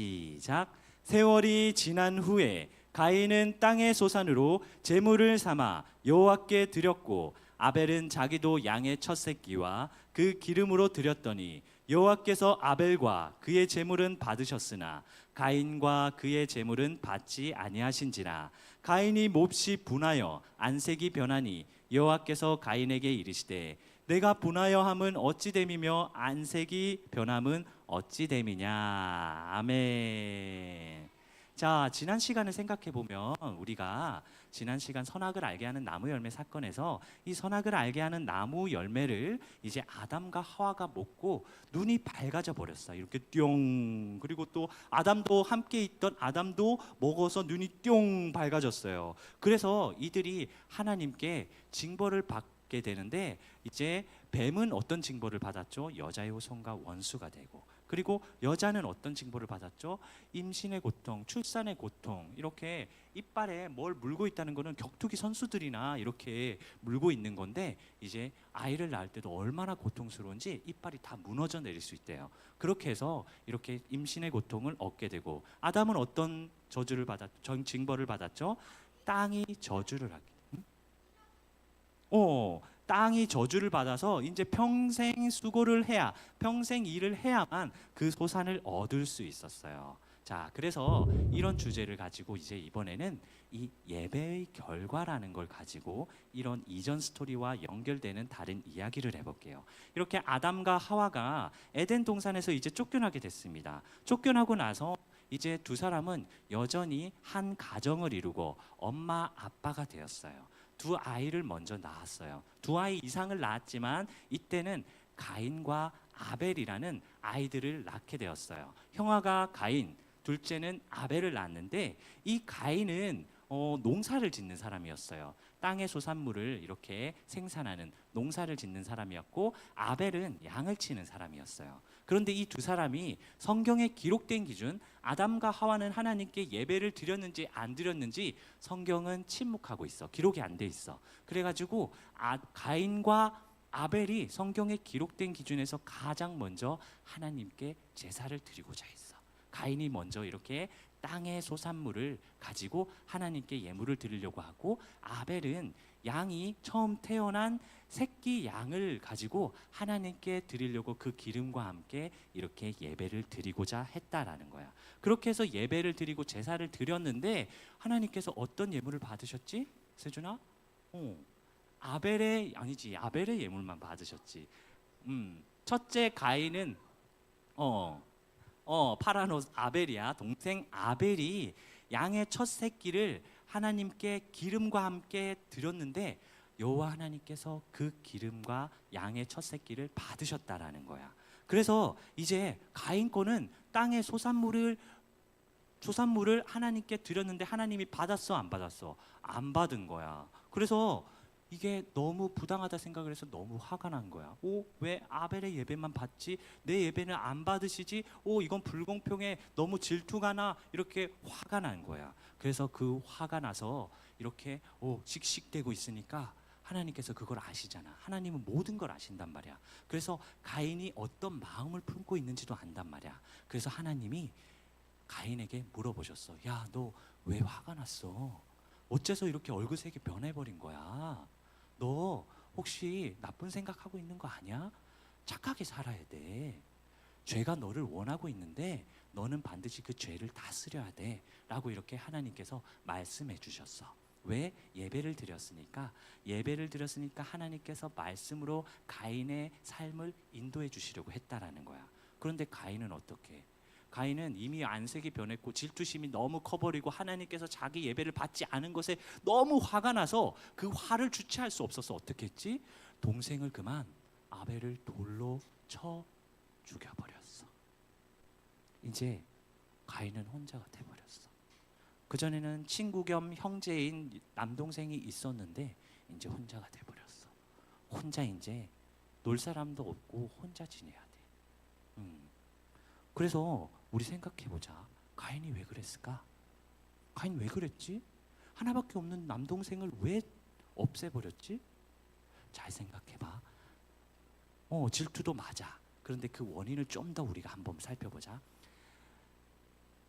시작. 세월이 지난 후에 가인은 땅의 소산으로 제물을 삼아 여호와께 드렸고 아벨은 자기도 양의 첫 새끼와 그 기름으로 드렸더니 여호와께서 아벨과 그의 제물은 받으셨으나 가인과 그의 제물은 받지 아니하신지라 가인이 몹시 분하여 안색이 변하니 여호와께서 가인에게 이르시되 내가 분하여 함은 어찌 됨이며 안색이 변함은 어찌 됨이냐 아멘. 자 지난 시간을 생각해 보면 우리가 지난 시간 선악을 알게 하는 나무 열매 사건에서 이 선악을 알게 하는 나무 열매를 이제 아담과 하와가 먹고 눈이 밝아져 버렸어. 이렇게 뿅 그리고 또 아담도 함께 있던 아담도 먹어서 눈이 뿅 밝아졌어요. 그래서 이들이 하나님께 징벌을 받 게 되는데 이제 뱀은 어떤 징벌을 받았죠? 여자의 후손과 원수가 되고 그리고 여자는 어떤 징벌을 받았죠? 임신의 고통, 출산의 고통 이렇게 이빨에 뭘 물고 있다는 거는 격투기 선수들이나 이렇게 물고 있는 건데 이제 아이를 낳을 때도 얼마나 고통스러운지 이빨이 다 무너져 내릴 수 있대요. 그렇게 해서 이렇게 임신의 고통을 얻게 되고 아담은 어떤 저주를 받았, 전 징벌을 받았죠? 땅이 저주를 하게. 음? 어, 땅이 저주를 받아서 이제 평생 수고를 해야 평생 일을 해야만 그 소산을 얻을 수 있었어요. 자, 그래서 이런 주제를 가지고 이제 이번에는 이 예배의 결과라는 걸 가지고 이런 이전 스토리와 연결되는 다른 이야기를 해볼게요. 이렇게 아담과 하와가 에덴 동산에서 이제 쫓겨나게 됐습니다. 쫓겨나고 나서 이제 두 사람은 여전히 한 가정을 이루고 엄마 아빠가 되었어요. 두 아이를 먼저 낳았어요. 두 아이 이상을 낳았지만 이때는 가인과 아벨이라는 아이들을 낳게 되었어요. 형아가 가인, 둘째는 아벨을 낳았는데 이 가인은 어, 농사를 짓는 사람이었어요. 땅의 소산물을 이렇게 생산하는 농사를 짓는 사람이었고 아벨은 양을 치는 사람이었어요. 그런데 이 두 사람이 성경에 기록된 기준 아담과 하와는 하나님께 예배를 드렸는지 안 드렸는지 성경은 침묵하고 있어. 기록이 안 돼 있어. 그래 가지고 아, 가인과 아벨이 성경에 기록된 기준에서 가장 먼저 하나님께 제사를 드리고자 했어. 가인이 먼저 이렇게 땅의 소산물을 가지고 하나님께 예물을 드리려고 하고 아벨은 양이 처음 태어난 새끼 양을 가지고 하나님께 드리려고 그 기름과 함께 이렇게 예배를 드리고자 했다라는 거야. 그렇게 해서 예배를 드리고 제사를 드렸는데 하나님께서 어떤 예물을 받으셨지? 세준아? 어. 아벨의 아니지. 아벨의 예물만 받으셨지. 음. 첫째 가인은 어. 어, 파란 옷 아벨이야. 동생 아벨이 양의 첫 새끼를 하나님께 기름과 함께 드렸는데 여호와 하나님께서 그 기름과 양의 첫 새끼를 받으셨다라는 거야. 그래서 이제 가인 거는 땅의 소산물을 소산물을 하나님께 드렸는데 하나님이 받았어 안 받았어? 안 받은 거야. 그래서 이게 너무 부당하다 생각을 해서 너무 화가 난 거야. 오, 왜 아벨의 예배만 받지? 내 예배는 안 받으시지? 오, 이건 불공평해. 너무 질투가 나. 이렇게 화가 난 거야. 그래서 그 화가 나서 이렇게 오, 씩씩대고 있으니까 하나님께서 그걸 아시잖아. 하나님은 모든 걸 아신단 말이야. 그래서 가인이 어떤 마음을 품고 있는지도 안단 말이야. 그래서 하나님이 가인에게 물어보셨어. 야, 너 왜 화가 났어? 어째서 이렇게 얼굴색이 변해버린 거야? 너 혹시 나쁜 생각하고 있는 거 아니야? 착하게 살아야 돼. 죄가 너를 원하고 있는데 너는 반드시 그 죄를 다스려야 돼. 라고 이렇게 하나님께서 말씀해 주셨어. 왜? 예배를 드렸으니까. 예배를 드렸으니까 하나님께서 말씀으로 가인의 삶을 인도해 주시려고 했다라는 거야. 그런데 가인은 어떻게? 가인은 이미 안색이 변했고 질투심이 너무 커버리고 하나님께서 자기 예배를 받지 않은 것에 너무 화가 나서 그 화를 주체할 수 없어서 어떻게 했지? 동생을 그만 아벨을 돌로 쳐 죽여버렸어. 이제 가인은 혼자가 돼버렸어. 그 전에는 친구 겸 형제인 남동생이 있었는데 이제 혼자가 돼버렸어. 혼자 이제 놀 사람도 없고 혼자 지내야 돼. 음. 그래서 우리 생각해 보자. 가인이 왜 그랬을까? 가인 왜 그랬지? 하나밖에 없는 남동생을 왜 없애버렸지? 잘 생각해 봐. 어, 질투도 맞아. 그런데 그 원인을 좀 더 우리가 한번 살펴보자.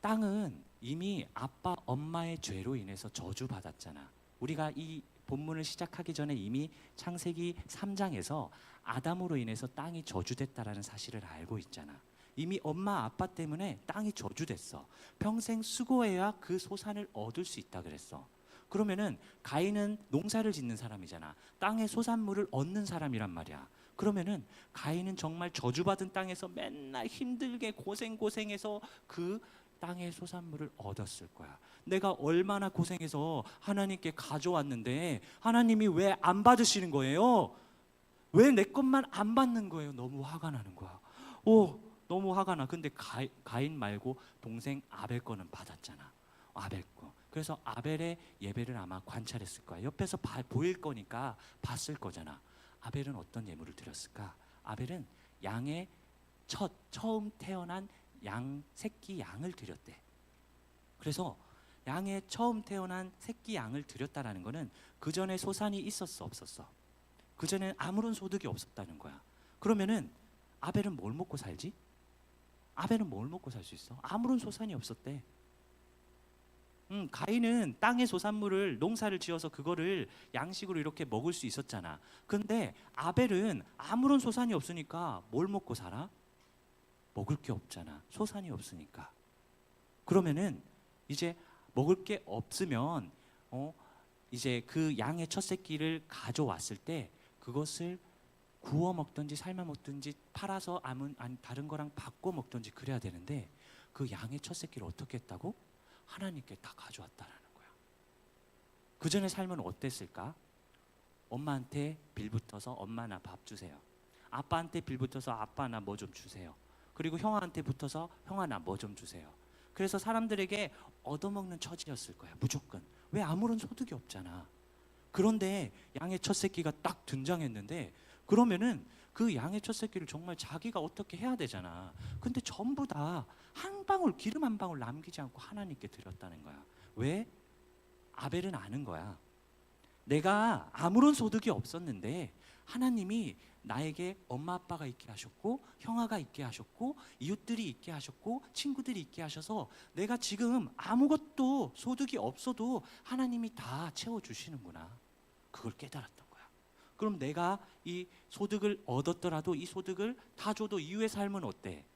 땅은 이미 아빠 엄마의 죄로 인해서 저주받았잖아. 우리가 이 본문을 시작하기 전에 이미 창세기 3장에서 아담으로 인해서 땅이 저주됐다라는 사실을 알고 있잖아. 이미 엄마 아빠 때문에 땅이 저주됐어. 평생 수고해야 그 소산을 얻을 수 있다 그랬어. 그러면은 가인은 농사를 짓는 사람이잖아. 땅의 소산물을 얻는 사람이란 말이야. 그러면은 가인은 정말 저주받은 땅에서 맨날 힘들게 고생 고생해서 그 땅의 소산물을 얻었을 거야. 내가 얼마나 고생해서 하나님께 가져왔는데 하나님이 왜 안 받으시는 거예요? 왜 내 것만 안 받는 거예요? 너무 화가 나는 거야. 오, 너무 화가 나. 근데 가, 가인 말고 동생 아벨 거는 받았잖아. 아벨 거. 그래서 아벨의 예배를 아마 관찰했을 거야. 옆에서 봐- 보일 거니까 봤을 거잖아. 아벨은 어떤 예물을 드렸을까? 아벨은 양의 첫 처음 태어난 양 새끼 양을 드렸대. 그래서 양의 처음 태어난 새끼 양을 드렸다라는 거는 그 전에 소산이 있었어 없었어? 그 전에 아무런 소득이 없었다는 거야. 그러면은 아벨은 뭘 먹고 살지? 아벨은 뭘 먹고 살 수 있어? 아무런 소산이 없었대. 음, 가인은 땅의 소산물을 농사를 지어서 그거를 양식으로 이렇게 먹을 수 있었잖아. 근데 아벨은 아무런 소산이 없으니까 뭘 먹고 살아? 먹을 게 없잖아. 소산이 없으니까. 그러면은 이제 먹을 게 없으면 어 이제 그 양의 첫 새끼를 가져왔을 때 그것을 구워 먹든지 삶아 먹든지 팔아서 아무 아니 다른 거랑 바꿔 먹든지 그래야 되는데 그 양의 첫 새끼를 어떻게 했다고? 하나님께 다 가져왔다라는 거야. 그 전에 삶은 어땠을까? 엄마한테 빌붙어서 엄마 나 밥 주세요. 아빠한테 빌붙어서 아빠 나 뭐 좀 주세요. 그리고 형아한테 붙어서 형아 나 뭐 좀 주세요. 그래서 사람들에게 얻어먹는 처지였을 거야. 무조건. 왜 아무런 소득이 없잖아. 그런데 양의 첫 새끼가 딱 등장했는데 그러면은 그 양의 첫 새끼를 정말 자기가 어떻게 해야 되잖아. 근데 전부 다 한 방울 기름 한 방울 남기지 않고 하나님께 드렸다는 거야. 왜? 아벨은 아는 거야. 내가 아무런 소득이 없었는데 하나님이 나에게 엄마 아빠가 있게 하셨고 형아가 있게 하셨고 이웃들이 있게 하셨고 친구들이 있게 하셔서 내가 지금 아무것도 소득이 없어도 하나님이 다 채워 주시는구나. 그걸 깨달았던 거야. 그럼 내가 이 소득을 얻었더라도 이 소득을 다 줘도 이후의 삶은 어때?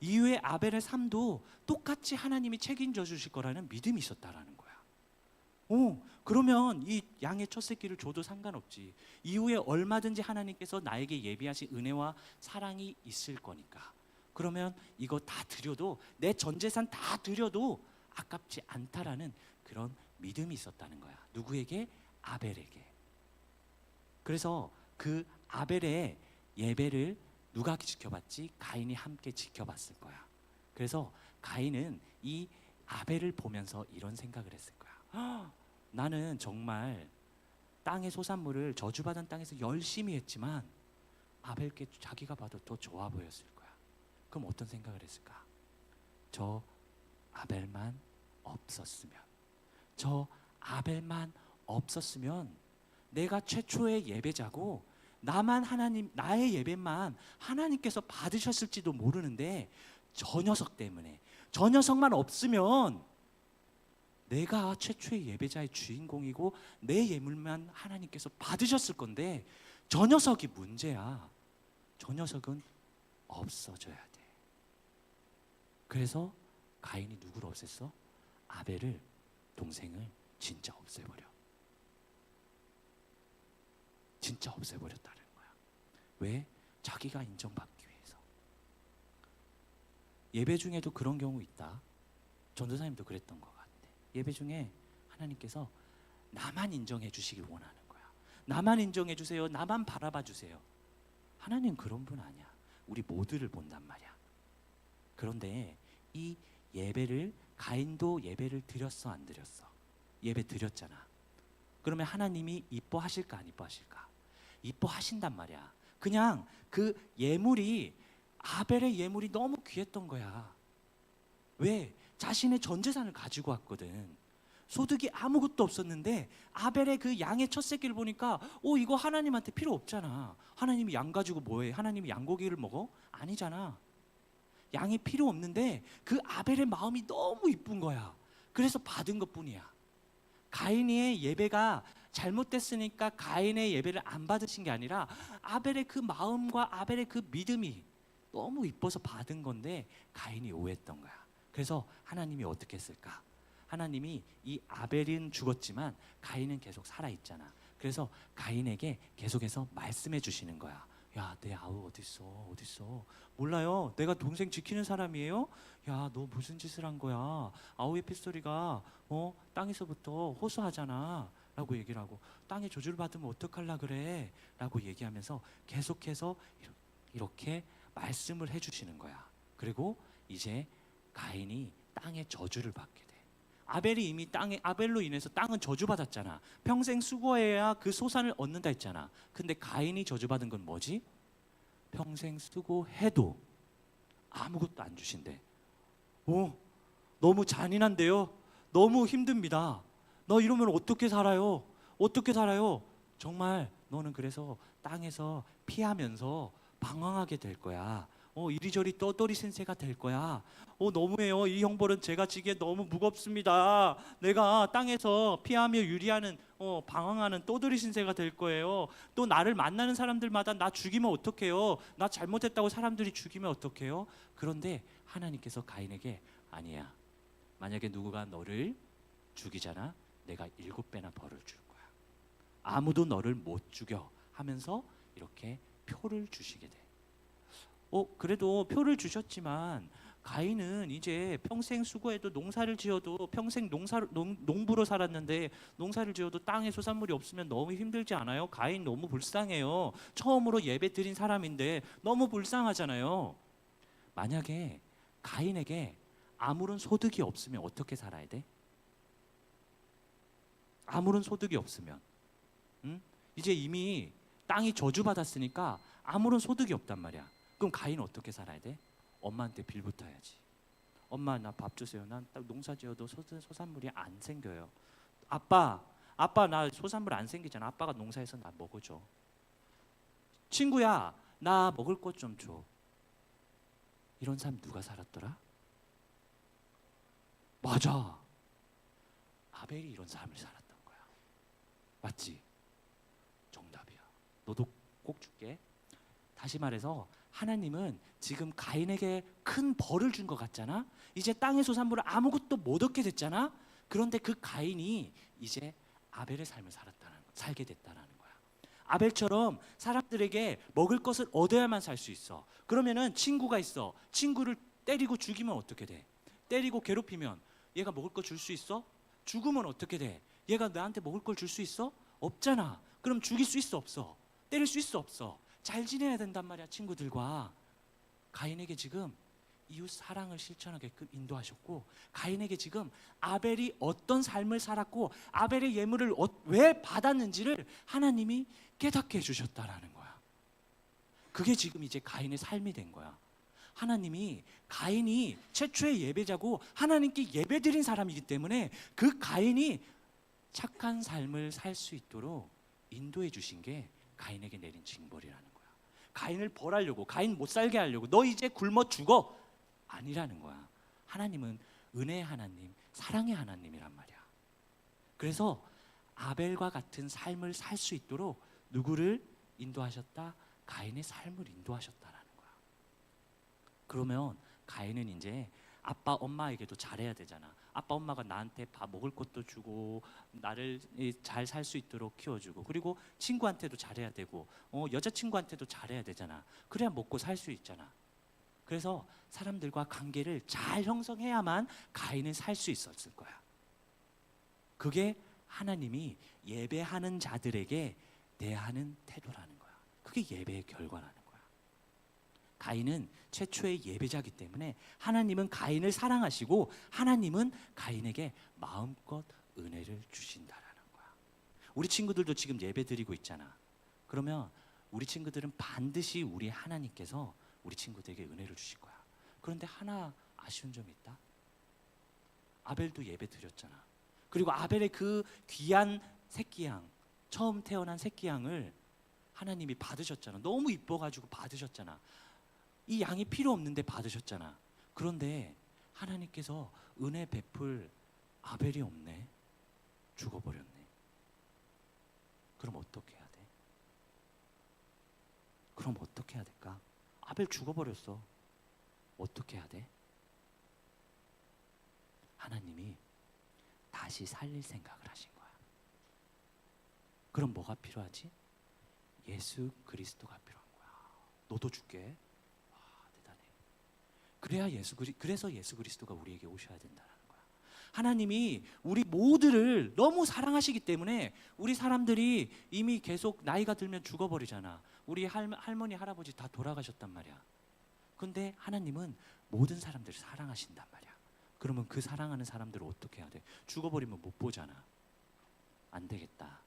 이후의 아벨의 삶도 똑같이 하나님이 책임져 주실 거라는 믿음이 있었다라는 거야. 오, 그러면 이 양의 첫 새끼를 줘도 상관없지. 이후에 얼마든지 하나님께서 나에게 예비하신 은혜와 사랑이 있을 거니까. 그러면 이거 다 드려도 내 전 재산 다 드려도 아깝지 않다라는 그런 믿음이 있었다는 거야. 누구에게? 아벨에게. 그래서 그 아벨의 예배를 누가 지켜봤지? 가인이 함께 지켜봤을 거야. 그래서 가인은 이 아벨을 보면서 이런 생각을 했을 거야. "아, 나는 정말 땅의 소산물을 저주받은 땅에서 열심히 했지만 아벨께 자기가 봐도 더 좋아 보였을 거야. 그럼 어떤 생각을 했을까? 저 아벨만 없었으면, 저 아벨만 없었으면 내가 최초의 예배자고 나만 하나님 나의 예배만 하나님께서 받으셨을지도 모르는데 저 녀석 때문에 저 녀석만 없으면 내가 최초의 예배자의 주인공이고 내 예물만 하나님께서 받으셨을 건데 저 녀석이 문제야. 저 녀석은 없어져야 돼. 그래서 가인이 누구를 없앴어? 아벨을 동생을 진짜 없애버려. 진짜 없애버렸다는 거야. 왜? 자기가 인정받기 위해서. 예배 중에도 그런 경우 있다. 전도사님도 그랬던 것 같아. 예배 중에 하나님께서 나만 인정해 주시길 원하는 거야. 나만 인정해 주세요. 나만 바라봐 주세요. 하나님 그런 분 아니야. 우리 모두를 본단 말이야. 그런데 이 예배를 가인도 예배를 드렸어 안 드렸어? 예배 드렸잖아. 그러면 하나님이 이뻐하실까 안 이뻐하실까? 이뻐하신단 말이야. 그냥 그 예물이 아벨의 예물이 너무 귀했던 거야. 왜? 자신의 전 재산을 가지고 왔거든. 소득이 아무것도 없었는데 아벨의 그 양의 첫 새끼를 보니까 오 이거 하나님한테 필요 없잖아. 하나님이 양 가지고 뭐해? 하나님이 양고기를 먹어? 아니잖아. 양이 필요 없는데 그 아벨의 마음이 너무 이쁜 거야. 그래서 받은 것뿐이야. 가인의 예배가 잘못됐으니까 가인의 예배를 안 받으신 게 아니라 아벨의 그 마음과 아벨의 그 믿음이 너무 이뻐서 받은 건데 가인이 오해했던 거야. 그래서 하나님이 어떻게 했을까? 하나님이 이 아벨은 죽었지만 가인은 계속 살아 있잖아. 그래서 가인에게 계속해서 말씀해 주시는 거야. 야, 내 아우 어디 있어? 어디 있어? 몰라요. 내가 동생 지키는 사람이에요. 야, 너 무슨 짓을 한 거야? 아우의 핏소리가 어 땅에서부터 호소하잖아. 라고 얘기를 하고 땅에 저주를 받으면 어떡할라 그래? 라고 얘기하면서 계속해서 이렇- 이렇게 말씀을 해주시는 거야. 그리고 이제 가인이 땅에 저주를 받게 돼. 아벨이 이미 땅에 아벨로 인해서 땅은 저주받았잖아. 평생 수고해야 그 소산을 얻는다 했잖아. 근데 가인이 저주받은 건 뭐지? 평생 수고해도 아무것도 안 주신대. 오, 너무 잔인한데요. 너무 힘듭니다. 너 이러면 어떻게 살아요? 어떻게 살아요? 정말 너는 그래서 땅에서 피하면서 방황하게 될 거야. 어, 이리저리 떠돌이 센세가 될 거야. 어, 너무해요. 이 형벌은 제가 지기에 너무 무겁습니다. 내가 땅에서 피하며 유리하는 어, 방황하는 떠돌이 신세가 될 거예요. 또 나를 만나는 사람들마다 나 죽이면 어떡해요? 나 잘못했다고 사람들이 죽이면 어떡해요? 그런데 하나님께서 가인에게 아니야. 만약에 누구가 너를 죽이잖아. 내가 일곱 배나 벌을 줄 거야. 아무도 너를 못 죽여 하면서 이렇게 표를 주시게 돼. 어, 그래도 표를 주셨지만 가인은 이제 평생 수고해도 농사를 지어도 평생 농사 농, 농부로 살았는데 농사를 지어도 땅에 소산물이 없으면 너무 힘들지 않아요? 가인 너무 불쌍해요. 처음으로 예배 드린 사람인데 너무 불쌍하잖아요. 만약에 가인에게 아무런 소득이 없으면 어떻게 살아야 돼? 아무런 소득이 없으면, 응? 이제 이미 땅이 저주받았으니까 아무런 소득이 없단 말이야. 그럼 가인은 어떻게 살아야 돼? 엄마한테 빌붙어야지. 엄마 나 밥 주세요. 난딱 농사 지어도 소, 소산물이 안 생겨요. 아빠, 아빠 나 소산물 안 생기잖아. 아빠가 농사해서 나 먹어줘. 친구야, 나 먹을 것 좀 줘. 이런 사람 누가 살았더라? 맞아. 아벨이 이런 삶을 거야. 맞지? 정답이야. 너도 꼭 줄게. 다시 말해서 하나님은 지금 가인에게 큰 벌을 준 것 같잖아. 이제 땅의 소산물을 아무것도 못 얻게 됐잖아. 그런데 그 가인이 이제 아벨의 삶을 살았다는 거, 살게 됐다는 거야. 아벨처럼 사람들에게 먹을 것을 얻어야만 살 수 있어. 그러면은 친구가 있어. 친구를 때리고 죽이면 어떻게 돼? 때리고 괴롭히면 얘가 먹을 거 줄 수 있어? 죽으면 어떻게 돼? 얘가 나한테 먹을 걸 줄 수 있어? 없잖아. 그럼 죽일 수 있어 없어? 때릴 수 있어 없어? 잘 지내야 된단 말이야 친구들과. 가인에게 지금 이웃 사랑을 실천하게끔 인도하셨고 가인에게 지금 아벨이 어떤 삶을 살았고 아벨의 예물을 어- 왜 받았는지를 하나님이 깨닫게 해주셨다라는 거야. 그게 지금 이제 가인의 삶이 된 거야. 하나님이 가인이 최초의 예배자고 하나님께 예배드린 사람이기 때문에 그 가인이 착한 삶을 살 수 있도록 인도해 주신 게 가인에게 내린 징벌이라는 거야. 가인을 벌하려고 가인 못 살게 하려고 너 이제 굶어 죽어 아니라는 거야. 하나님은 은혜의 하나님, 사랑의 하나님이란 말이야. 그래서 아벨과 같은 삶을 살 수 있도록 누구를 인도하셨다? 가인의 삶을 인도하셨다라는 거야. 그러면 가인은 이제 아빠 엄마에게도 잘해야 되잖아. 아빠 엄마가 나한테 밥 먹을 것도 주고 나를 잘 살 수 있도록 키워주고 그리고 친구한테도 잘해야 되고 어, 여자친구한테도 잘해야 되잖아. 그래야 먹고 살 수 있잖아. 그래서 사람들과 관계를 잘 형성해야만 가인은 살 수 있었을 거야. 그게 하나님이 예배하는 자들에게 대하는 태도라는 거야. 그게 예배의 결과라는 거야. 가인은 최초의 예배자기 때문에 하나님은 가인을 사랑하시고 하나님은 가인에게 마음껏 은혜를 주신다라는 거야. 우리 친구들도 지금 예배 드리고 있잖아. 그러면 우리 친구들은 반드시 우리 하나님께서 우리 친구들에게 은혜를 주실 거야. 그런데 하나 아쉬운 점이 있다. 아벨도 예배 드렸잖아. 그리고 아벨의 그 귀한 새끼 양, 처음 태어난 새끼 양을 하나님이 받으셨잖아. 너무 이뻐가지고 받으셨잖아. 이 양이 필요 없는데 받으셨잖아. 그런데 하나님께서 은혜 베풀 아벨이 없네. 죽어버렸네. 그럼 어떻게 해야 돼? 그럼 어떻게 해야 될까? 아벨 죽어버렸어. 어떻게 해야 돼? 하나님이 다시 살릴 생각을 하신 거야. 그럼 뭐가 필요하지? 예수 그리스도가 필요한 거야. 너도 줄게. 그래야 예수 그리 그래서 예수 그리스도가 우리에게 오셔야 된다는 거야. 하나님이 우리 모두를 너무 사랑하시기 때문에 우리 사람들이 이미 계속 나이가 들면 죽어버리잖아. 우리 할, 할머니 할아버지 다 돌아가셨단 말이야. 근데 하나님은 모든 사람들을 사랑하신단 말이야. 그러면 그 사랑하는 사람들을 어떻게 해야 돼? 죽어버리면 못 보잖아. 안 되겠다.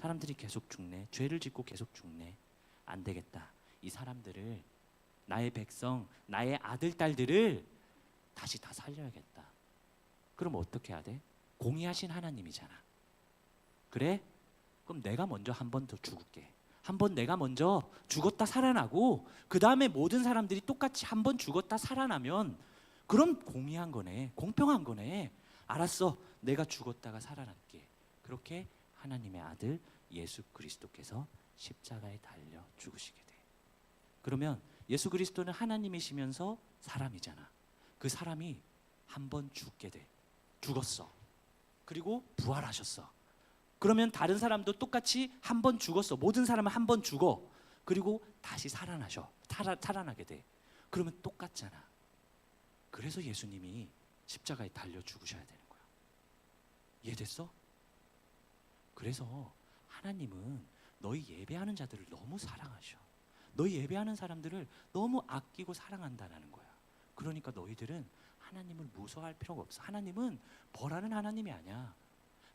사람들이 계속 죽네. 죄를 짓고 계속 죽네. 안 되겠다. 이 사람들을 나의 백성, 나의 아들 딸들을 다시 다 살려야겠다. 그럼 어떻게 해야 돼? 공의하신 하나님이잖아. 그래? 그럼 내가 먼저 한 번 더 죽을게. 한 번 내가 먼저 죽었다 살아나고 그 다음에 모든 사람들이 똑같이 한 번 죽었다 살아나면 그럼 공의한 거네. 공평한 거네. 알았어. 내가 죽었다가 살아날게. 그렇게 하나님의 아들 예수 그리스도께서 십자가에 달려 죽으시게 돼. 그러면 예수 그리스도는 하나님이시면서 사람이잖아. 그 사람이 한 번 죽게 돼. 죽었어. 그리고 부활하셨어. 그러면 다른 사람도 똑같이 한 번 죽었어. 모든 사람은 한 번 죽어. 그리고 다시 살아나셔. 살아, 살아나게 돼. 그러면 똑같잖아. 그래서 예수님이 십자가에 달려 죽으셔야 되는 거야. 이해됐어? 그래서 하나님은 너희 예배하는 자들을 너무 사랑하셔. 너희 예배하는 사람들을 너무 아끼고 사랑한다라는 거야. 그러니까 너희들은 하나님을 무서워할 필요가 없어. 하나님은 벌하는 하나님이 아니야.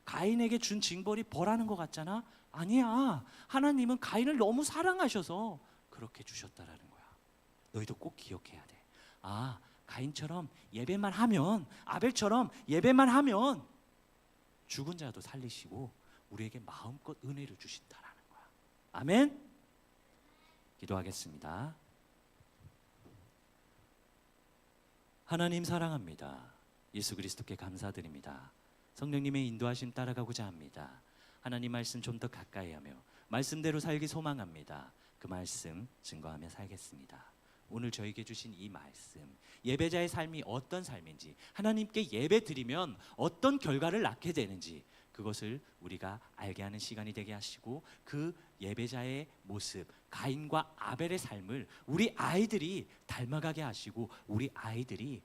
가인에게 준 징벌이 벌하는 것 같잖아. 아니야. 하나님은 가인을 너무 사랑하셔서 그렇게 주셨다라는 거야. 너희도 꼭 기억해야 돼. 아, 가인처럼 예배만 하면 아벨처럼 예배만 하면 죽은 자도 살리시고 우리에게 마음껏 은혜를 주신다라는 거야. 아멘. 기도하겠습니다. 하나님 사랑합니다. 예수 그리스도께 감사드립니다. 성령님의 인도하심 따라가고자 합니다. 하나님 말씀 좀 더 가까이 하며 말씀대로 살기 소망합니다. 그 말씀 증거하며 살겠습니다. 오늘 저에게 주신 이 말씀, 예배자의 삶이 어떤 삶인지, 하나님께 예배 드리면 어떤 결과를 낳게 되는지, 그것을 우리가 알게 하는 시간이 되게 하시고, 그 예배자의 모습, 가인과 아벨의 삶을 우리 아이들이 닮아가게 하시고, 우리 아이들이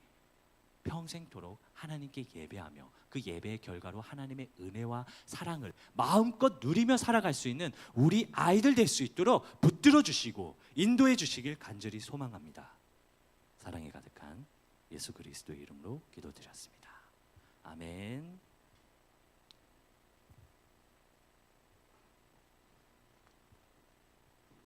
평생토록 하나님께 예배하며 그 예배의 결과로 하나님의 은혜와 사랑을 마음껏 누리며 살아갈 수 있는 우리 아이들 될 수 있도록 붙들어 주시고 인도해 주시길 간절히 소망합니다. 사랑이 가득한 예수 그리스도의 이름으로 기도드렸습니다. 아멘.